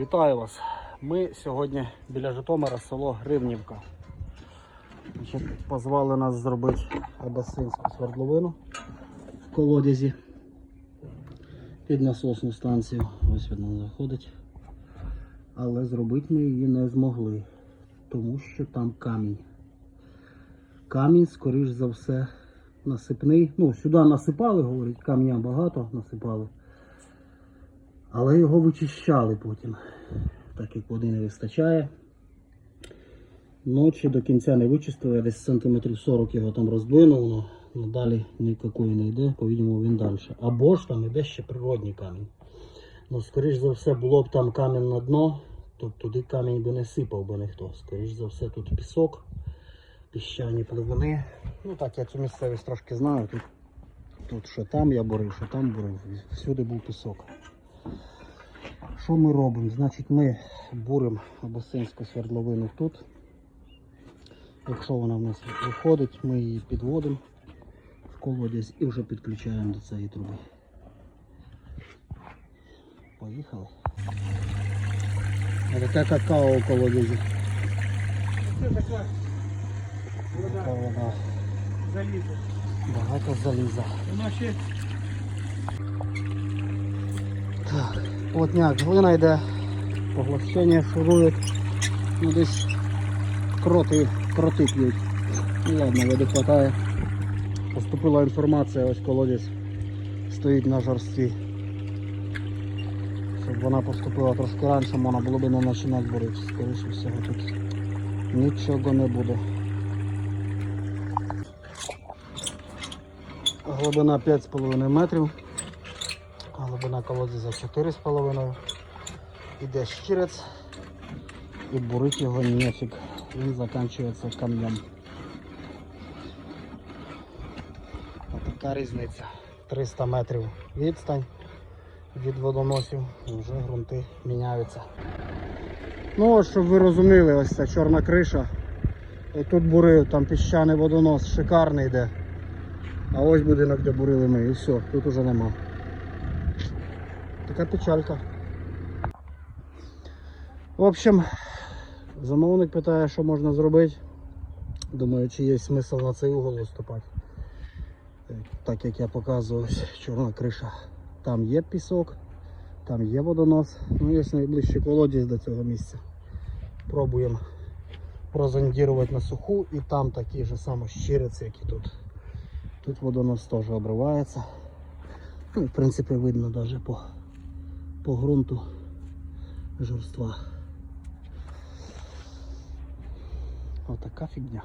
Вітаю вас. Ми сьогодні біля Житомира, село Гривнівка. Позвали нас зробити абасинську свердловину в колодязі під насосну станцію. Ось вона заходить. Але зробити ми її не змогли, тому що там камінь. Камінь, скоріш за все, насипний. Ну, сюди насипали, говорить, камня багато насипали. Але його вичищали потім, так як води не вистачає. Ночі до кінця не вичистили, я десь сантиметрів 40 його там роздвинуло, але далі ніякої не йде, по-відомому він далі. Або ж там іде ще природній камінь. Ну, скоріш за все, було б там камінь на дно, то туди камінь би не сипав би ніхто. Скоріш за все, тут пісок, піщані пливуни. Ну так, я цю місцевість трошки знаю. Тут, тут що там я бурив, що там бурив, всюди був пісок. Що ми робимо? Значить, ми буримо абосинську свердловину тут. Якщо вона в нас виходить, ми її підводимо в колодязь і вже підключаємо до цієї труби. Поїхали. А таке какао у колодязі. Така вода. залізо. Багато заліза. Так, плотняк, глина йде, поглощення шурують, ну десь кроти, кроти п'ють. Ну ладно, води хватає. Поступила інформація, ось колодязь стоїть на жорстві. Щоб вона поступила трошки раніше, можна було б не починати бурити. Скоріше всього тут нічого не буде. Глибина 5,5 метрів. Глибина колодязя 4,5. Іде щирець і бурить його нефіг. Він закінчується камнем. Така різниця. 300 метрів відстань від водоносів. І вже ґрунти міняються. Ну, щоб ви розуміли, ось ця чорна криша. І тут бурив, там піщаний водонос, шикарний йде. А ось будинок, де бурили ми, і все, тут уже нема. Така печалька. В общем, замовник питає, що можна зробити. Думаю, чи є смисл на цей угол виступати. Е, Так як я показую, чорна криша. Там є пісок, там є водонос. Ну, є найближчий колодязь до цього місця. Пробуємо прозондірувати на суху і там такі ж самі щириці, як і тут. Тут водонос теж обривається. Ну, в принципі, видно навіть по, по ґрунту жорства. Отака фігня.